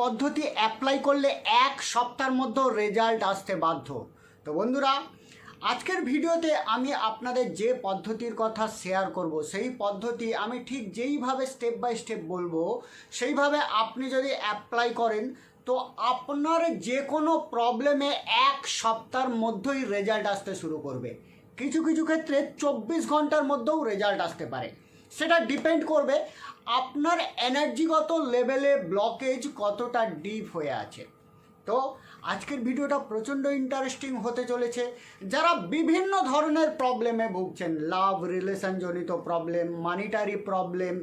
পদ্ধতি অ্যাপ্লাই করলে এক সপ্তাহের মধ্যেও রেজাল্ট আসতে বাধ্য। তো বন্ধুরা, আজকের ভিডিওতে আমি আপনাদের যে পদ্ধতির কথা শেয়ার করব, সেই পদ্ধতি আমি ঠিক যেইভাবে স্টেপ বাই স্টেপ বলব, সেইভাবে আপনি যদি অ্যাপ্লাই করেন, তো আপনার যে কোনো প্রবলেমে এক সপ্তাহের মধ্যেই রেজাল্ট আসতে শুরু করবে। কিছু কিছু ক্ষেত্রে চব্বিশ ঘণ্টার মধ্যেও রেজাল্ট আসতে পারে। সেটা ডিপেন্ড করবে আপনার এনার্জিগত লেভেলে ব্লকেজ কতটা ডিপ হয়ে আছে। তো আজকের ভিডিওটা প্রচণ্ড ইন্টারেস্টিং হতে চলেছে। যারা বিভিন্ন ধরনের প্রবলেমে ভুগছেন লাভ রিলেশনজনিত প্রবলেম মানিটারি প্রবলেম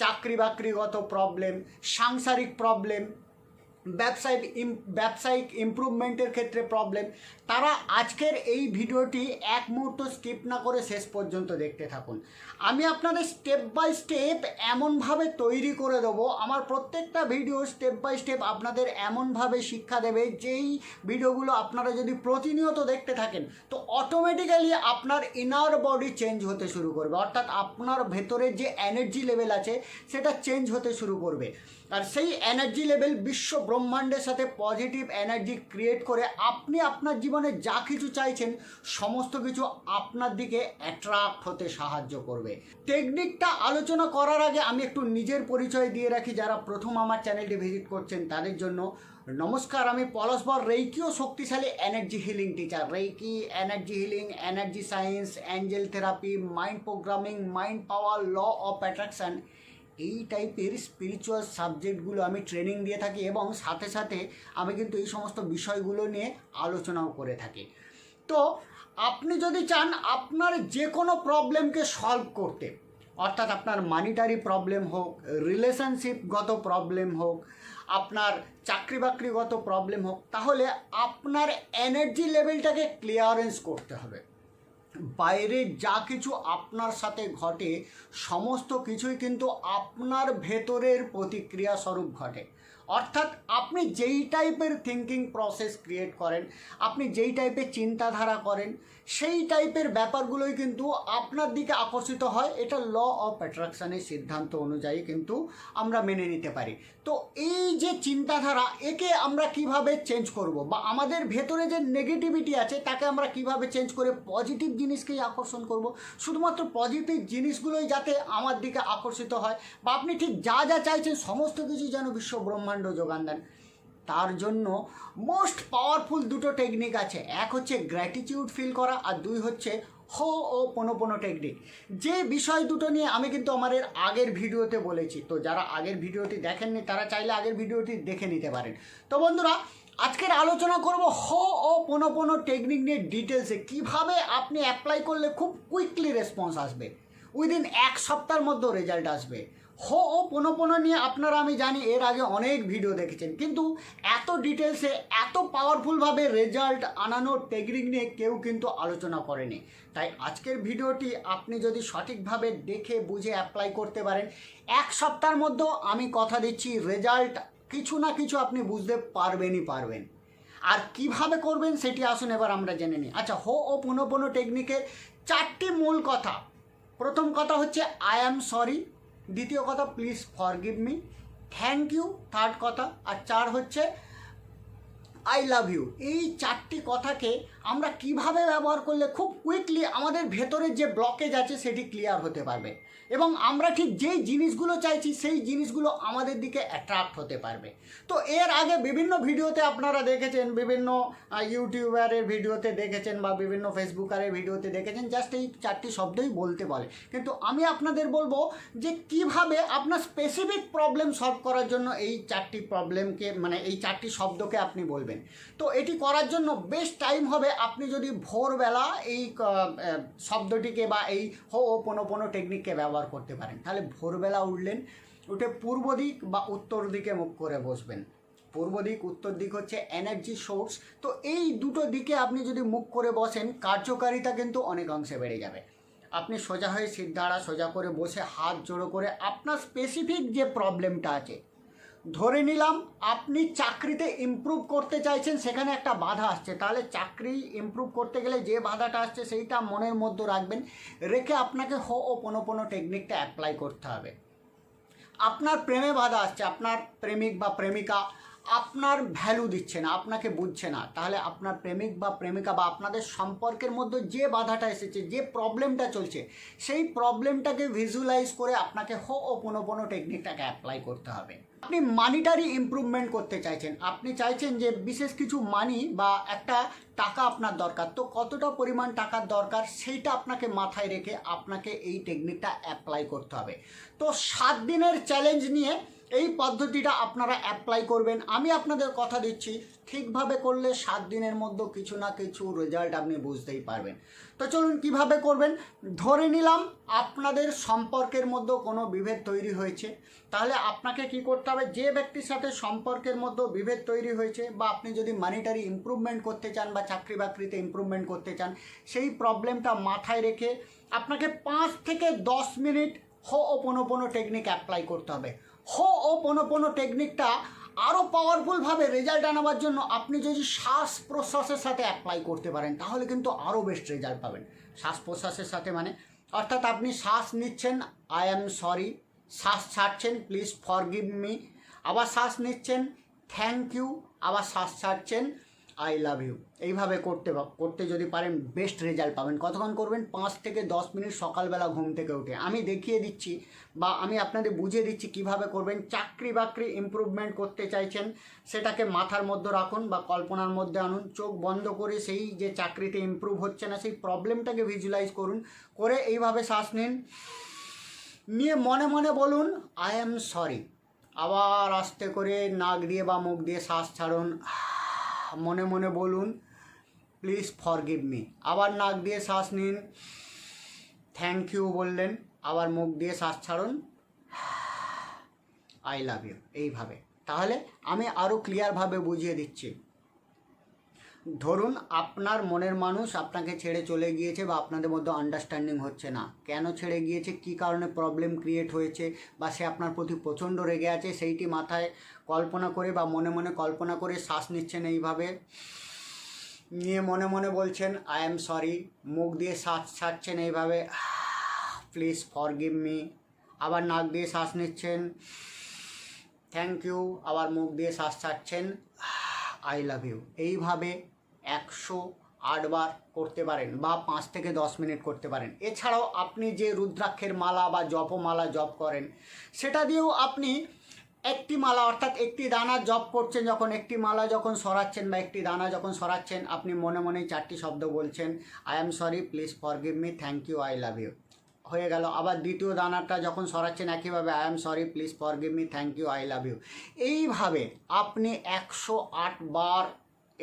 চাকরি বাকরিগত প্রবলেম সাংসারিক প্রবলেম ব্যবসায়িক ব্যবসায়িক ইমপ্রুভমেন্টের ক্ষেত্রে প্রবলেম তারা আজকের এই ভিডিওটি এক মুহূর্ত স্কিপ না করে শেষ পর্যন্ত দেখতে থাকুন। আমি আপনাদের স্টেপ বাই স্টেপ এমনভাবে তৈরি করে দেবো। আমার প্রত্যেকটা ভিডিও স্টেপ বাই স্টেপ আপনাদের এমনভাবে শিক্ষা দেবে। যেই ভিডিওগুলো আপনারা যদি প্রতিনিয়ত দেখতে থাকেন, তো অটোমেটিক্যালি আপনার ইনার বডি চেঞ্জ হতে শুরু করবে। অর্থাৎ আপনার ভেতরে যে এনার্জি লেভেল আছে, সেটা চেঞ্জ হতে শুরু করবে। আর সেই এনার্জি লেভেল বিশ্ব ব্রহ্মাণ্ডের সাথে পজিটিভ এনার্জি ক্রিয়েট করে আপনি আপনার জীবনে যা কিছু চাইছেন, সমস্ত কিছু আপনার দিকে অ্যাট্রাক্ট হতে সাহায্য করবে। টেকনিকটা আলোচনা করার আগে আমি একটু নিজের পরিচয় দিয়ে রাখি, যারা প্রথম আমার চ্যানেলটি ভিজিট করছেন তাদের জন্য। নমস্কার, আমি পলাশবর রেইকিও শক্তিশালী energy healing teacher reiki energy healing energy science angel therapy mind programming mind power law of attraction এই টাইপের স্পিরিচুয়াল সাবজেক্টগুলো আমি ট্রেনিং দিয়ে থাকি এবং সাথে সাথে আমি কিন্তু এই সমস্ত বিষয়গুলো নিয়ে আলোচনাও করে থাকি। তো আপনি যদি চান আপনার যে কোনো প্রবলেমকে সলভ করতে, অর্থাৎ আপনার মানিটারি প্রবলেম হোক রিলেশনশিপগত প্রবলেম হোক, আপনার চাকরি বাকরিগত প্রবলেম হোক, তাহলে আপনার এনার্জি লেভেলটাকে ক্লিয়ারেন্স করতে হবে। বাইরে যা কিছু আপনার সাথে ঘটে সমস্ত কিছুই কিন্তু আপনার ভেতরের প্রতিক্রিয়া স্বরূপ ঘটে। অর্থাৎ আপনি যেই টাইপের থিঙ্কিং প্রসেস ক্রিয়েট করেন, আপনি যেই টাইপের চিন্তাধারা করেন, সেই টাইপের ব্যাপারগুলোই কিন্তু আপনার দিকে আকর্ষিত হয়। এটা ল অফ অ্যাট্রাকশনের সিদ্ধান্ত অনুযায়ী কিন্তু আমরা মেনে নিতে পারি। তো এই যে চিন্তাধারা, একে আমরা কীভাবে চেঞ্জ করব? বা আমাদের ভেতরে যে নেগেটিভিটি আছে, তাকে আমরা কীভাবে চেঞ্জ করে পজিটিভ জিনিসকেই আকর্ষণ করব? শুধুমাত্র পজিটিভ জিনিসগুলোই যাতে আমার দিকে আকর্ষিত হয়। বা আপনি ঠিক যা যা চাইছেন, সমস্ত কিছু যেন বিশ্ব ব্রহ্মাণ্ড যোগান দেন। তার জন্য মোস্ট পাওয়ারফুল দুটো টেকনিক আছে। এক হচ্ছে গ্র্যাটিটিউড ফিল করা আর দুই হচ্ছে হো ও পোনো পোনো টেকনিক যে বিষয় দুটো নিয়ে আমি কিন্তু আমার আগের ভিডিওতে বলেছি। তো যারা আগের ভিডিওটি দেখেননি, তারা চাইলে আগের ভিডিওটি দেখে নিতে পারেন। তো বন্ধুরা, আজকের আলোচনা করব হো ও পোনো পোনো টেকনিক নিয়ে ডিটেলসে কীভাবে আপনি অ্যাপ্লাই করলে খুব কুইকলি রেসপন্স আসবে? উইদিন এক সপ্তাহের মধ্যে রেজাল্ট আসবে। হো ও পোনো পোনো নিয়ে আপনারা, আমি জানি এর আগে অনেক ভিডিও দেখেছেন। কিন্তু এত ডিটেলসে এত পাওয়ারফুলভাবে রেজাল্ট আনানোর টেকনিক নিয়ে কেউ কিন্তু আলোচনা করেনি। তাই আজকের ভিডিওটি আপনি যদি সঠিকভাবে দেখে, বুঝে অ্যাপ্লাই করতে পারেন, এক সপ্তাহের মধ্যেও আমি কথা দিচ্ছি রেজাল্ট কিছু না কিছু আপনি বুঝতে পারবেনই পারবেন। আর কীভাবে করবেন সেটি আসুন এবার আমরা জেনে নিই। আচ্ছা হো ও পুনঃ পুনঃ টেকনিকের চারটি মূল কথা। প্রথম কথা হচ্ছে আই অ্যাম সরি দ্বিতীয় কথা please forgive me thank you third কথা আর চার হচ্ছে আই লাভ ইউ এই চারটি কথাকে আমরা কীভাবে ব্যবহার করলে খুব কুইকলি আমাদের ভেতরের যে ব্লকেজ আছে সেটি ক্লিয়ার হতে পারবে? এবং আমরা ঠিক যেই জিনিসগুলো চাইছি, সেই জিনিসগুলো আমাদের দিকে অ্যাট্রাক্ট হতে পারবে। তো এর আগে বিভিন্ন ভিডিওতে আপনারা দেখেছেন, বিভিন্ন ইউটিউবারের ভিডিওতে দেখেছেন বা বিভিন্ন ফেসবুকারের ভিডিওতে দেখেছেন জাস্ট এই চারটি শব্দই বলতে বলে। কিন্তু আমি আপনাদের বলব যে কীভাবে আপনার স্পেসিফিক প্রবলেম সলভ করার জন্য এই চারটি প্রবলেমকে মানে এই চারটি শব্দকে আপনি বলবেন। তো এটি করার জন্য বেশ টাইম হবে। আপনি যদি ভোরবেলা এই শব্দটিকে বা এই হো, ও, পোনো পোনো টেকনিককে ব্যবহার করতে পারেন। তাহলে ভোরবেলা উঠলেন, উঠে পূর্ব দিক বা উত্তর দিকে মুখ করে বসবেন। পূর্ব দিক, উত্তর দিক হচ্ছে এনার্জি সোর্স তো এই দুটো দিকে আপনি যদি মুখ করে বসেন, কার্যকারিতা কিন্তু অনেক অংশে বেড়ে যাবে। আপনি সোজা হয়ে সিদ্ধাড়া সোজা করে বসে হাত জোড়ো করে আপনার স্পেসিফিক যে প্রবলেমটা আছে ধরে নিলাম আপনি চাকরিতে ইমপ্রুভ করতে চাইছেন, সেখানে একটা বাধা আসছে। তাহলে চাকরি ইমপ্রুভ করতে গেলে যে বাধাটা আসছে, সেইটা মনের মধ্যে রাখবেন। রেখে আপনাকে হো ও পোনো পোনো টেকনিকটা অ্যাপ্লাই করতে হবে। আপনার প্রেমে বাধা আসছে, আপনার প্রেমিক বা প্রেমিকা আপনার ভ্যালু দিচ্ছে না, আপনাকে বুঝছে না। তাহলে আপনার প্রেমিক বা প্রেমিকা বা আপনাদের সম্পর্কের মধ্যে যে বাধাটা এসেছে, যে প্রবলেমটা চলছে, সেই প্রবলেমটাকে ভিজুয়ালাইজ করে আপনাকে হো ও কোনো কোনো টেকনিকটাকে অ্যাপ্লাই করতে হবে। আপনি মানিটারি ইম্প্রুভমেন্ট করতে চাইছেন। আপনি চাইছেন যে বিশেষ কিছু মানি বা একটা টাকা আপনার দরকার। তো কতটা পরিমাণ টাকার দরকার সেইটা আপনাকে মাথায় রেখে আপনাকে এই টেকনিকটা অ্যাপ্লাই করতে হবে। তো সাত দিনের চ্যালেঞ্জ নিয়ে এই পদ্ধতিটা আপনারা অ্যাপ্লাই করবেন। আমি আপনাদের কথা দিচ্ছি, ঠিকভাবে করলে সাত দিনের মধ্যে কিছু না কিছু রেজাল্ট আপনি বুঝতেই পারবেন। তো চলুন কীভাবে করবেন? ধরে নিলাম আপনাদের সম্পর্কের মধ্যে কোনো বিভেদ তৈরি হয়েছে। তাহলে আপনাকে কি করতে হবে? যে ব্যক্তির সাথে সম্পর্কের মধ্যে বিভেদ তৈরি হয়েছে বা আপনি যদি মানিটারি ইমপ্রুভমেন্ট করতে চান বা চাকরি বাকরিতে ইমপ্রুভমেন্ট করতে চান, সেই প্রবলেমটা মাথায় রেখে আপনাকে পাঁচ থেকে দশ মিনিট হো ও পোনো টেকনিক অ্যাপ্লাই করতে হবে। হো ও পোনো টেকনিকটা আরও পাওয়ারফুলভাবে রেজাল্ট আনাবার জন্য আপনি যদি শ্বাস প্রশ্বাসের সাথে অ্যাপ্লাই করতে পারেন, তাহলে কিন্তু আরও বেস্ট রেজাল্ট পাবেন। শ্বাস প্রশ্বাসের সাথে মানে অর্থাৎ আপনি শ্বাস নিচ্ছেন আই অ্যাম সরি শ্বাস ছাড়ছেন প্লিজ ফরগিভ মি আবার শ্বাস নিচ্ছেন থ্যাংক ইউ আবার শ্বাস ছাড়ছেন আই লাভ ইউ এইভাবে করতে করতে যদি পারেন বেস্ট রেজাল্ট পাবেন। কতক্ষণ করবেন? পাঁচ থেকে দশ মিনিট সকালবেলা ঘুম থেকে উঠে। আমি দেখিয়ে দিচ্ছি বা আমি আপনাদের বুঝিয়ে দিচ্ছি কীভাবে করবেন। চাকরি বাকরি ইমপ্রুভমেন্ট করতে চাইছেন, সেটাকে মাথার মধ্যে রাখুন বা কল্পনার মধ্যে আনুন। চোখ বন্ধ করে সেই যে চাকরিতে ইমপ্রুভ হচ্ছে না, সেই প্রবলেমটাকে ভিজুয়ালাইজ করুন। করে এইভাবে শ্বাস নিন। নিয়ে মনে মনে বলুন আই অ্যাম সরি আবার আস্তে করে নাক দিয়ে বা মুখ দিয়ে শ্বাস ছাড়ুন। মনে মনে বলুন প্লিজ ফরগিভ মি আবার নাক দিয়ে শ্বাস নিন। থ্যাংক ইউ বললেন। আবার মুখ দিয়ে শ্বাস ছাড়ুন। আই লাভ ইউ এইভাবে। তাহলে আমি আরও ক্লিয়ারভাবে বুঝিয়ে দিচ্ছি। ধরুন আপনার মনের মানুষ আপনাকে ছেড়ে চলে গিয়েছে বা আপনাদের মধ্যে আন্ডারস্ট্যান্ডিং হচ্ছে না। কেন ছেড়ে গিয়েছে? কী কারণে প্রবলেম ক্রিয়েট হয়েছে? বা সে আপনার প্রতি প্রচণ্ড রেগে আছে? সেইটি মাথায় কল্পনা করে বা মনে মনে কল্পনা করে শ্বাস নিচ্ছেন এইভাবে। নিয়ে মনে মনে বলছেন আই এম সরি মুখ দিয়ে শ্বাস ছাড়ছেন এইভাবে। প্লিজ ফর গিভ মি আবার নাক দিয়ে শ্বাস নিচ্ছেন। থ্যাংক ইউ আবার মুখ দিয়ে শ্বাস ছাড়ছেন। আই লাভ ইউ এইভাবে একশো আটবার করতে পারেন বা পাঁচ থেকে দশ মিনিট করতে পারেন। এছাড়াও আপনি যে রুদ্রাক্ষের মালা বা জপমালা জপ করেন, সেটা দিয়েও আপনি একটি মালা, অর্থাৎ একটি দানা জপ করছেন যখন, একটি মালা যখন সরাচ্ছেন বা একটি দানা যখন সরাচ্ছেন, আপনি মনে মনেই চারটি শব্দ বলছেন I am sorry please forgive me thank you I love you হয়ে গেল। আবার দ্বিতীয় দানাটা যখন সরাচ্ছেন একইভাবে I am sorry please forgive me thank you I love you এইভাবে আপনি একশো আট বার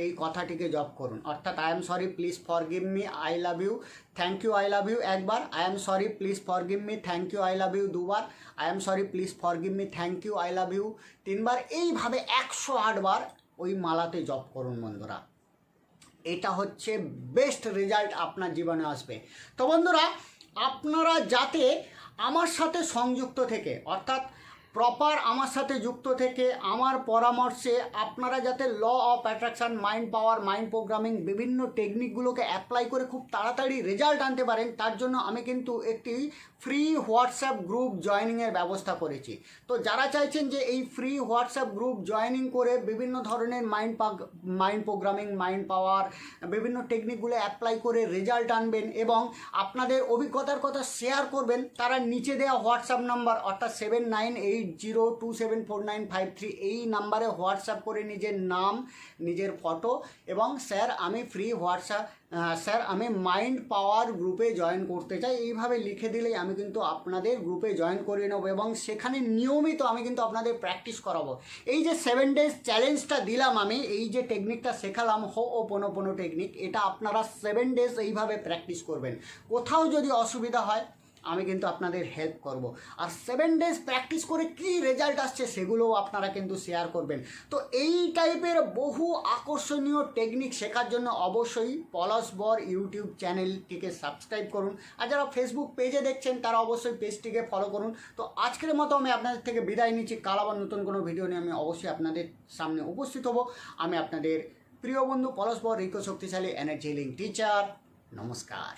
এই কথাটিকে জপ করুন। অর্থাৎ I am sorry please forgive me I love you thank you I love you একবার I am sorry please forgive me thank you I love you দুবার I am sorry please forgive me thank you I love you তিনবার, এইভাবে একশো আটবার ওই মালাতে জপ করুন বন্ধুরা। এটা হচ্ছে বেস্ট রেজাল্ট আপনার জীবনে আসবে। তো বন্ধুরা, আপনারা যাতে আমার সাথে সংযুক্ত থেকে, অর্থাৎ প্রপার আমার সাথে যুক্ত থেকে আমার পরামর্শে আপনারা যাতে law of attraction mind power mind programming বিভিন্ন টেকনিকগুলোকে অ্যাপ্লাই করে খুব তাড়াতাড়ি রেজাল্ট আনতে পারেন, তার জন্য আমি কিন্তু একটি ফ্রি হোয়াটসঅ্যাপ গ্রুপ জয়েনিংয়ের ব্যবস্থা করেছি। তো যারা চাইছেন যে এই ফ্রি হোয়াটসঅ্যাপ গ্রুপ জয়েনিং করে বিভিন্ন ধরনের mind mind programming mind power বিভিন্ন টেকনিকগুলো অ্যাপ্লাই করে রেজাল্ট আনবেন এবং আপনাদের অভিজ্ঞতার কথা শেয়ার করবেন, তারা নিচে দেওয়া হোয়াটসঅ্যাপ নাম্বার অর্থাৎ seven nine eight zero two seven four nine five three এই নাম্বারে হোয়াটসঅ্যাপ করে নিজের নাম, নিজের ফটো এবং স্যার আমি ফ্রি হোয়াটসঅ্যাপ স্যার আমি মাইন্ড পাওয়ার গ্রুপে জয়েন করতে চাই। এইভাবে লিখে দিলেই আমি কিন্তু আপনাদের গ্রুপে জয়েন করিয়ে নেব এবং সেখানে নিয়মিত আমি কিন্তু আপনাদের প্র্যাকটিস করাবো। এই যে সেভেন ডেজ চ্যালেঞ্জটা দিলাম আমি, এই যে টেকনিকটা শেখালাম, হো ও পোনো পোনো টেকনিক এটা আপনারা সেভেন ডেজ এইভাবে প্র্যাকটিস করবেন। কোথাও যদি অসুবিধা হয় আমি কিন্তু আপনাদের হেল্প করব। আর সেভেন ডেজ প্র্যাকটিস করে কি রেজাল্ট আসছে সেগুলোও আপনারা কিন্তু শেয়ার করবেন। তো এই টাইপের বহু আকর্ষণীয় টেকনিক শেখার জন্য অবশ্যই পলাশ বর ইউটিউব চ্যানেলটিকে সাবস্ক্রাইব করুন। আর যারা ফেসবুক পেজে দেখছেন, তারা অবশ্যই পেজটিকে ফলো করুন। তো আজকের মতো আমি আপনাদের থেকে বিদায় নিচ্ছি। কাল আবার নতুন কোনো ভিডিও নিয়ে আমি অবশ্যই আপনাদের সামনে উপস্থিত হব। আমি আপনাদের প্রিয় বন্ধু পলাশ বর, রিকো শক্তিশালী এনার্জি লিঙ্ক টিচার নমস্কার।